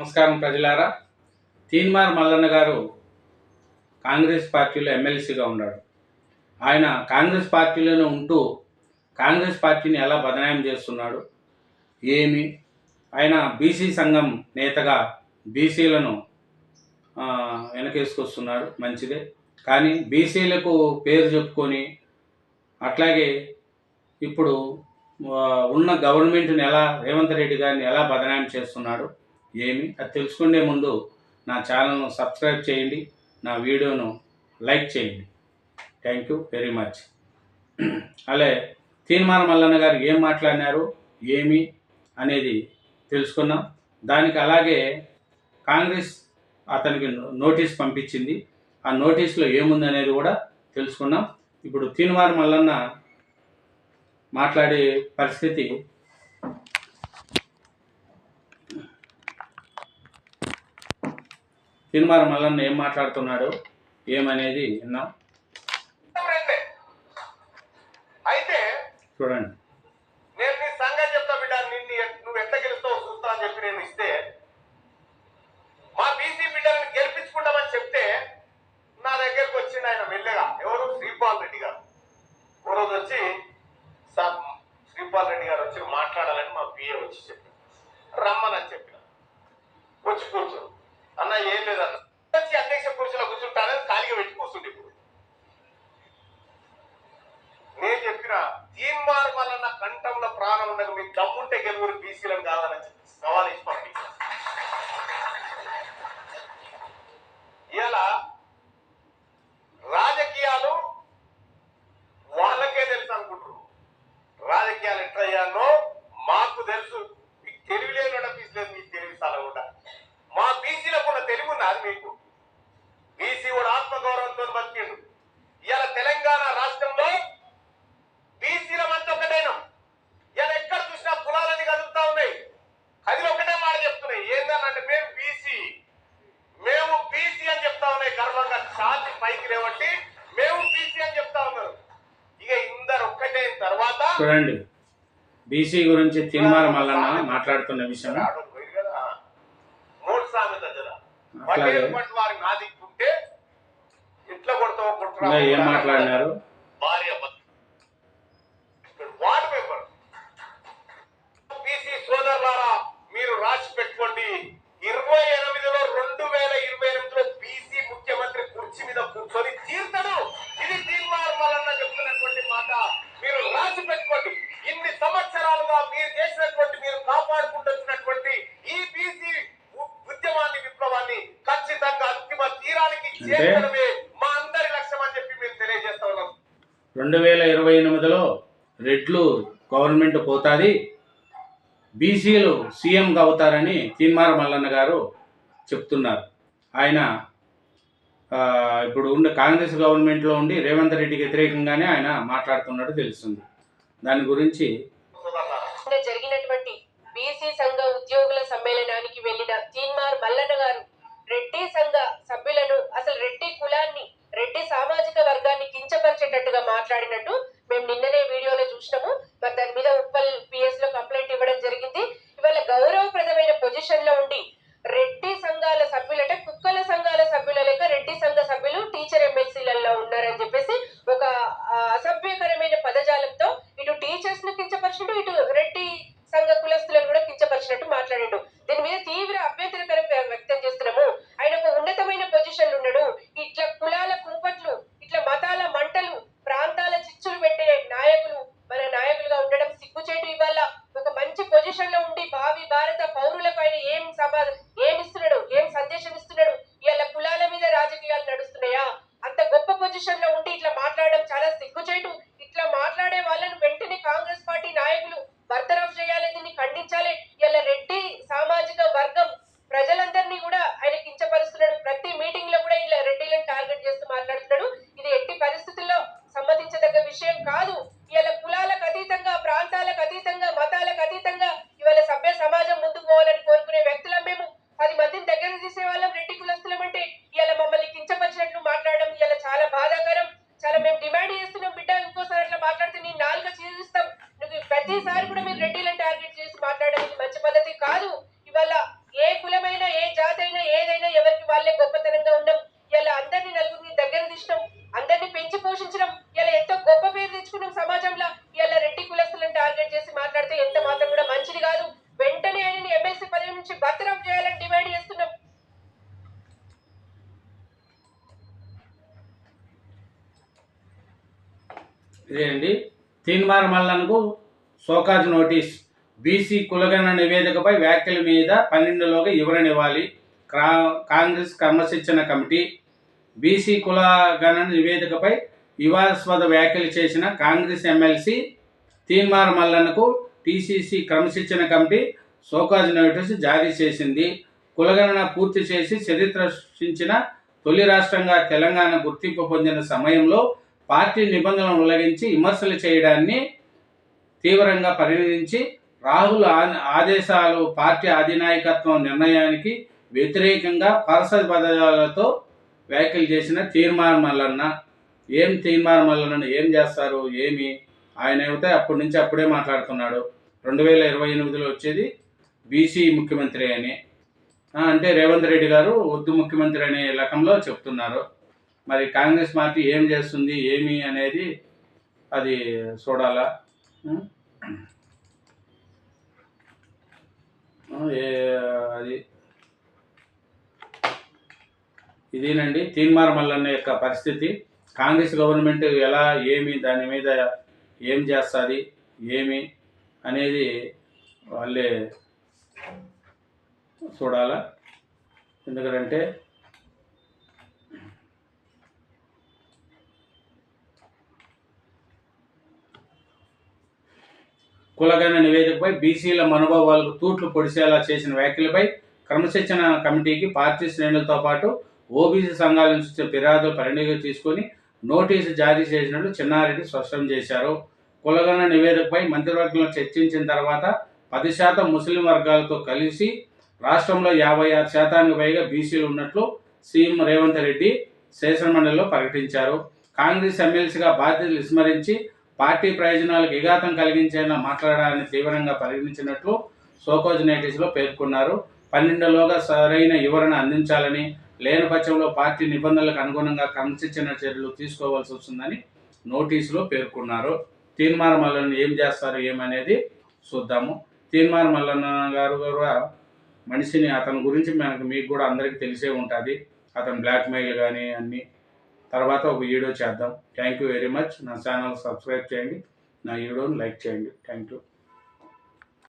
నమస్కారం ప్రజలారా. తీన్మార్ మల్లన్న గారు కాంగ్రెస్ పార్టీలో ఎమ్మెల్సీగా ఉన్నాడు. ఆయన కాంగ్రెస్ పార్టీలోనే ఉంటూ కాంగ్రెస్ పార్టీని ఎలా బదనాయం చేస్తున్నాడు? ఏమి? ఆయన బీసీ సంఘం నేతగా బీసీలను వెనకేసుకొస్తున్నాడు మంచిదే. కానీ బీసీలకు పేరు చెప్పుకొని అట్లాగే ఇప్పుడు ఉన్న గవర్నమెంట్ని ఎలా రేవంత్ రెడ్డి గారిని ఎలా బదనాయం చేస్తున్నాడు? ఏమి? అది తెలుసుకునే ముందు నా ఛానల్ను సబ్స్క్రైబ్ చేయండి నా వీడియోను లైక్ చేయండి. థ్యాంక్ యూ వెరీ మచ్ అలాగే తీర్మాన మల్లన్న గారు ఏం మాట్లాడినారు ఏమి అనేది తెలుసుకున్నాం. దానికి అలాగే కాంగ్రెస్ అతనికి నోటీస్ పంపించింది. ఆ నోటీస్లో ఏముంది అనేది కూడా తెలుసుకున్నాం. ఇప్పుడు తీన్మార్ మల్లన్న మాట్లాడే పరిస్థితి తీన్మార్ మల్లన్న ఏం మాట్లాడుతున్నాడో? ఏమనేది విన్నాం. అయితే చూడండి. నేను నీ సంగతి చెప్తా బిడ్డ నిన్ను నువ్వు ఎట్లా గెలుస్తావు చూస్తా అని చెప్పి నేను ఇస్తే మా బీసీ బిడ్డలను గెలిపించుకుంటామని చెప్తే నా దగ్గరకు ఆయన మెల్లగా. ఎవరు? శ్రీపాల్ రెడ్డి గారు. ఓ రోజు వచ్చి సార్ శ్రీపాల్ రెడ్డి గారు వచ్చి మాట్లాడాలని మా పిఏ వచ్చి చెప్పి రమ్మని చెప్పిన వచ్చి కూర్చో అన్న ఏం లేదన్న వచ్చి అధ్యక్ష కుర్చీలో కూర్చుంటానని ఖాళీగా పెట్టి కూర్చుండి ఇప్పుడు. నేను చెప్పిన తీర్మానం వల్ల నా కంఠంలో ప్రాణం ఉన్నది మీకు దమ్ముంటే గెలుగురు బీసీలను కాదని చెప్పి సవాల్ ఇచ్చి పంపించాను ఇలా రాజకీయాలు వాళ్ళకే తెలుసు అనుకుంటారు రాజకీయాలు ఎట్లా అయ్యానో మాకు తెలుసు మీకు తెలివి లేని బీసీ లేదు మీకు తెలివి చాలా కూడా మా బీసీలకు ఉన్న తెలివి ఉన్నది మీకు బీసీ కూడా ఆత్మగౌరవంతో బతికిండు ఇవాళ తెలంగాణ రాష్ట్రంలో బీసీల మధ్య ఒకటైనా ఇలా ఎక్కడ చూసినా కులాలని కదులుతా ఉన్నాయి కదిలి ఒకటే మాట చెప్తున్నాయి ఏందనంటే మేము బీసీ మేము బీసీ అని చెప్తా ఉన్నాయి గర్వంగా ఛాతి పైకి లేవట్టి మేము బీసీ అని చెప్తా ఉన్నారు ఇక ఇందరు ఒక్కటే అయిన తర్వాత చూడండి. బీసీ గురించి తీన్మార్ మల్లన్న మాట్లాడుతున్న విషయం. అట్లాగే. ఏం మాట్లాడినారు? సోదరులారా మీరు రాసి పెట్టుకోండి ఇరవై ఎనిమిదిలో రెండు వేల ఇరవై ఎనిమిదిలో బీసీ ముఖ్యమంత్రి కుర్చీ మీద కూర్చొని తీర్చడు ఇది తీర్మానం వలన చెప్తున్నటువంటి మాట మీరు రాసి పెట్టుకోండి ఇన్ని సంవత్సరాలుగా మీరు చేసినటువంటి మీరు కాపాడుకుంటూ వచ్చినటువంటి ఈ బీసీ ఉద్యమాన్ని విప్లవాన్ని ఖచ్చితంగా అంతిమ తీరానికి చేర్చడమే మా అందరి లక్ష్యం అని చెప్పి మేము తెలియజేస్తా ఉన్నాం. రెండు వేల ఇరవై ఎనిమిదిలో రెడ్లు గవర్నమెంట్ పోతుంది. బీసీలు సీఎంగా అవుతారని తీన్మార్ మల్లన్న గారు చెప్తున్నారు. ఆయన ఇప్పుడు ఉండే కాంగ్రెస్ గవర్నమెంట్లో ఉండి రేవంత్ రెడ్డికి వ్యతిరేకంగానే ఆయన మాట్లాడుతున్నట్టు తెలుస్తుంది. దాని గురించి జరిగినటువంటి బీసీ సంఘ ఉద్యోగుల సమ్మేళనానికి వెళ్ళిన తీన్మార్ మల్లన్న గారు రెడ్డి సంఘ సభ్యులను అసలు రెడ్డి కులాన్ని రెడ్డి సామాజిక వర్గాన్ని కించపరిచేటట్టుగా మాట్లాడినట్టు మేము నిన్ననే వీడియోలో చూసినాము మరి దాని మీద ఉప్పల్ పిఎస్లో కంప్లైంట్ ఇవ్వడం జరిగింది ఇవాళ గౌరవప్రదమైన లో ఉండి రెడ్డి సంఘాల సభ్యులంటే కుక్కల సంఘాల సభ్యుల లేక రెడ్డి సంఘ సభ్యులు టీచర్ ఎమ్మెల్సీలలో ఉన్నారని చెప్పేసి ఒక అసభ్యకరమైన పదజాలంతో ఇటు టీచర్స్ను కించపరిచినట్టు ఇటు రెడ్డి సంఘ కులస్తులను కూడా కించపరిచినట్టు మాట్లాడాడు. దీని మీద తీవ్ర పోవాలని కోరుకునే వ్యక్తులం మేము. పది మందిని దగ్గర తీసేవాళ్ళం రెడ్డి కులస్తులం అంటే ఇలా మమ్మల్ని కించపరిచినట్టు మాట్లాడడం ఇలా చాలా బాధాకరం. చాలా మేము డిమాండ్ చేస్తున్నాం బిడ్డ ఇంకోసారి అట్లా మాట్లాడితే నేను నాలుగు చీరిస్తాం నువ్వు ప్రతిసారి కూడా మీరు రెడ్డిలను టార్గెట్ చేసి మాట్లాడడం ఇది మంచి పద్ధతి కాదు. ఇవాళ ఏ కులమైనా ఏ జాతి అయినా ఏదైనా ఎవరికి వాళ్ళే గొప్పతనంగా ఉండడం ఇలా అందరినీ నలుగురిని దగ్గర తీసినాం అందరినీ పెంచి పోషించడం. ఇలా ఎంతో గొప్ప పేరు తెచ్చుకున్నాం సమాజంలో. బర్తరఫ్ చేయాలని డిమాండ్ చేస్తున్నాం. ఇదే అండి. తీన్మార్ మల్లన్కు సోకాజ్ నోటీస్. బీసీ కులగణ నివేదికపై వ్యాఖ్యల మీద పన్నెండులోగా వివరణివ్వాలి క్రా కాంగ్రెస్ క్రమశిక్షణ కమిటీ. బీసీ కులగణ నివేదికపై వివాదాస్పద వ్యాఖ్యలు చేసిన కాంగ్రెస్ ఎమ్మెల్సీ తీన్మార్ మల్లన్నకు టీసీసీ క్రమశిక్షణ కమిటీ సోకాజ్ నోటీసు జారీ చేసింది. కులగణన పూర్తి చేసి చరిత్ర సృష్టించిన తొలి రాష్ట్రంగా తెలంగాణ గుర్తింపు పొందిన సమయంలో పార్టీ నిబంధనలను ఉల్లంఘించి విమర్శలు చేయడాన్ని తీవ్రంగా పరిగణించి రాహుల్ ఆదేశాలు పార్టీ అధినాయకత్వం నిర్ణయానికి వ్యతిరేకంగా పరస పదాలతో వ్యాఖ్యలు చేసిన తీర్మాన్ మల్లన్న ఏం తీర్మానం మల్లన్న ఏం చేస్తారు? ఏమి? ఆయన అయితే అప్పటి నుంచి అప్పుడే మాట్లాడుతున్నాడు. రెండు వేల ఇరవై ఎనిమిదిలో వచ్చేది బీసీ ముఖ్యమంత్రి అని. అంటే రేవంత్ రెడ్డి గారు ఉర్దూ ముఖ్యమంత్రి అనే లకంలో చెప్తున్నారు. మరి కాంగ్రెస్ పార్టీ ఏం చేస్తుంది ఏమి అనేది అది చూడాలా? అది ఇదేనండి తీన్మార్ మల్లన్న యొక్క పరిస్థితి. కాంగ్రెస్ గవర్నమెంట్ ఎలా ఏమి దాని మీద ఏం చేస్తుంది ఏమి అనేది వాళ్ళే చూడాలా? ఎందుకంటే కులగణ నివేదికపై బీసీల మనోభావాలకు తూట్లు పొడిసేలా చేసిన వ్యాఖ్యలపై క్రమశిక్షణ కమిటీకి పార్టీ శ్రేణులతో పాటు ఓబీసీ సంఘాల నుంచి ఫిర్యాదులు పరిణిగా తీసుకొని నోటీసు జారీ చేసినట్లు చిన్నారెడ్డి స్పష్టం చేశారు. కులగణ నివేదికపై మంత్రివర్గంలో చర్చించిన తర్వాత పది శాతం ముస్లిం వర్గాలతో కలిసి రాష్ట్రంలో యాభై ఆరు శాతానికి పైగా బీసీలు ఉన్నట్లు సీఎం రేవంత్ రెడ్డి శాసనమండలిలో ప్రకటించారు. కాంగ్రెస్ ఎమ్మెల్సీగా బాధ్యతలు విస్మరించి పార్టీ ప్రయోజనాలకు విఘాతం కలిగించేలా మాట్లాడడాన్ని తీవ్రంగా పరిగణించినట్లు సోకోజ్ నోటీసులో పేర్కొన్నారు. పన్నెండులోగా సరైన వివరణ అందించాలని లేని పక్షంలో పార్టీ నిబంధనలకు అనుగుణంగా క్రమశిక్షణ చర్యలు తీసుకోవాల్సి వస్తుందని నోటీసులో పేర్కొన్నారు. తీర్మానం ఏం చేస్తారు ఏమనేది చూద్దాము. తీన్మార్ మల్లన్న గారు కూడా మనిషిని అతని గురించి మనకు మీకు కూడా అందరికీ తెలిసే ఉంటుంది. అతను బ్లాక్మెయిల్ కానీ అన్నీ. తర్వాత ఒక వీడియో చేద్దాం. థ్యాంక్ యూ వెరీ మచ్ నా ఛానల్ సబ్స్క్రైబ్ చేయండి. నా వీడియోని లైక్ చేయండి. Thank you